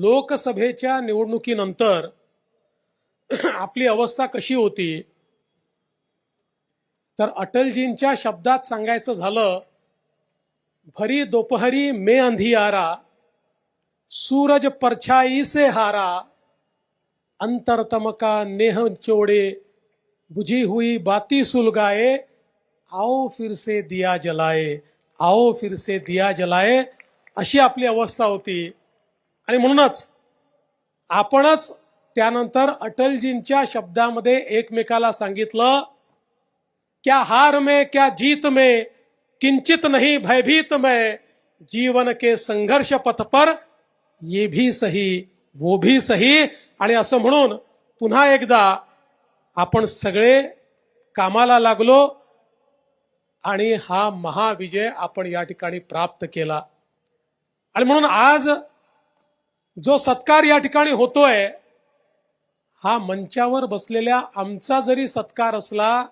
लोकसभेच्या निवडणुकीनंतर आपली अवस्था कशी होती? तर अटलजींच्या शब्दात सांगायचं झालं भरी दोपहरी में अंधियारा सूरज परछाई से हारा अंतरतमका नेह चोड़े बुझी हुई बाती सुलगाए आओ फिर से दिया जलाए आओ फिर से दिया जलाए अशी आपली अवस्था होती. आणि म्हणूनच आपणच त्यानंतर अटलजींच्या शब्दामध्ये एकमेकाला सांगितलं क्या हार में क्या जीत में किंचित नाही भयभीत में जीवन के संघर्ष पथ पर ये भी सही वो भी सही. आणि असं म्हणून पुन्हा एकदा आपण सगळे कामाला लागलो आणि हा महाविजय आपण या ठिकाणी प्राप्त केला. आणि म्हणून आज जो सत्कार या ठिकाणी होतोय हा मंचावर बसलेल्या आमचा जरी सत्कार असला